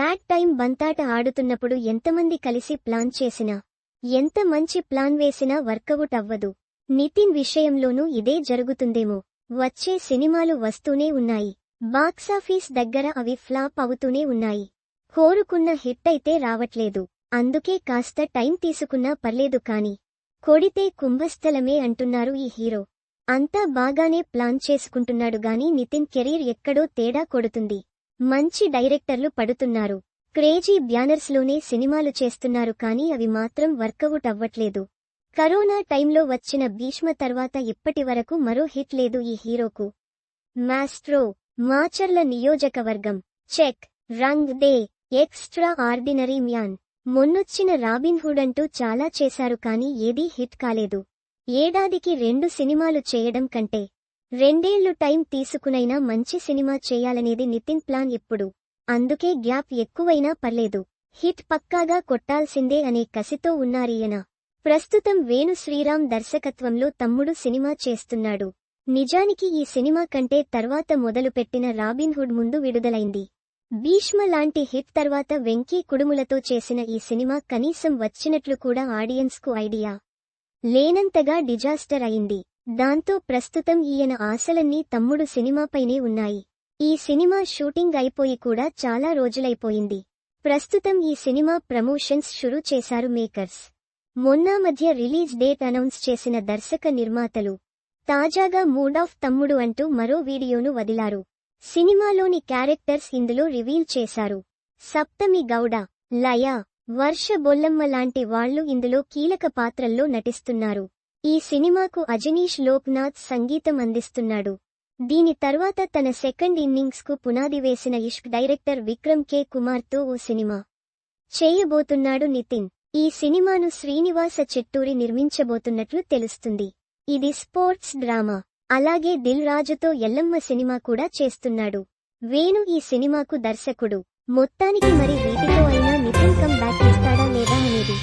Bad time బంతాట ఆడుతున్నప్పుడు ఎంతమంది కలిసి ప్లాన్ చేసినా ఎంత మంచి ప్లాన్ వేసినా వర్కౌట్ అవ్వదు. నితిన్ విషయంలోనూ ఇదే జరుగుతుందేమో. వచ్చే సినిమాలు వస్తూనే ఉన్నాయి. బాక్సాఫీస్ దగ్గర అవి ఫ్లాప్ అవుతూనే ఉన్నాయి. కోరుకున్న హిట్ అయితే రావట్లేదు. అందుకే కాస్త టైం తీసుకున్నా పర్లేదు కాని కొడితే కుంభస్థలమే అంటున్నారు ఈ హీరో. అంతా బాగానే ప్లాన్ చేసుకుంటున్నాడు గాని నితిన్ కెరీర్ ఎక్కడో తేడా కొడుతుంది. మంచి డైరెక్టర్లు పడుతున్నారు. క్రేజీ బ్యానర్స్లోనే సినిమాలు చేస్తున్నారు కానీ అవి మాత్రం వర్కవుట్ అవ్వట్లేదు. కరోనా టైంలో వచ్చిన భీష్మ తర్వాత ఇప్పటివరకు మరో హిట్ లేదు ఈ హీరోకు. Maestro Macherla Niyojakavargam. Check Rang De extra ordinary man. మొన్నొచ్చిన రాబిన్ హుడ్ అంటూ చాలా చేశారు కానీ ఏదీ హిట్ కాలేదు. ఏడాదికి రెండు సినిమాలు చేయడం కంటే రెండేళ్ళు టైం తీసుకునైనా మంచి సినిమా చేయాలనేది నితిన్ ప్లాన్ ఇప్పుడు అందుకే గ్యాప్ ఎక్కువైనా పర్లేదు. హిట్ పక్కాగా కొట్టాల్సిందే అనే కసితో ఉన్నారీయన. ప్రస్తుతం వేణు శ్రీరామ్ దర్శకత్వంలో తమ్ముడు సినిమా చేస్తున్నాడు. నిజానికి ఈ సినిమా కంటే తర్వాత మొదలుపెట్టిన రాబిన్ హుడ్ ముందు విడుదలైంది. భీష్మ లాంటి హిట్ తర్వాత వెంకీ కుడుములతో చేసిన ఈ సినిమా కనీసం వచ్చినట్లు కూడా ఆడియన్స్కు ఐడియా లేనంతగా డిజాస్టర్ అయింది. దాంతో ప్రస్తుతం ఈయన ఆశలన్నీ తమ్ముడు సినిమాపైనే ఉన్నాయి. ఈ సినిమా షూటింగ్ అయిపోయి కూడా చాలా రోజులైపోయింది. ప్రస్తుతం ఈ సినిమా ప్రమోషన్స్ షురూ చేశారు మేకర్స్. మొన్న మధ్య రిలీజ్ డేట్ అనౌన్స్ చేసిన దర్శక నిర్మాతలు. తాజాగా మూడ్ ఆఫ్ తమ్ముడు అంటూ మరో వీడియోను వదిలారు. సినిమాలోని క్యారెక్టర్స్ ఇందులో రివీల్ చేశారు. సప్తమి గౌడ లయ వర్ష బొల్లమ్మ లాంటి వాళ్ళు ఇందులో కీలక పాత్రల్లో నటిస్తున్నారు. ఈ సినిమాకు అజనీష్ లోక్నాథ్ సంగీతం అందిస్తున్నాడు. దీని తర్వాత తన సెకండ్ ఇన్నింగ్స్కు పునాది వేసిన ఇష్క్ డైరెక్టర్ విక్రమ్ కే. కుమార్తో ఓ సినిమా చేయబోతున్నాడు నితిన్. ఈ సినిమాను శ్రీనివాస చెట్టూరి నిర్మించబోతున్నట్లు తెలుస్తుంది. ఇది స్పోర్ట్స్ డ్రామా. అలాగే దిల్ రాజుతో ఎల్లమ్మ సినిమా కూడా చేస్తున్నాడు. వేణు ఈ సినిమాకు దర్శకుడు. మొత్తానికి మరి వీటితో అయినా నితిన్ కమ్ బ్యాక్ ఇస్తాడా లేదా అనేది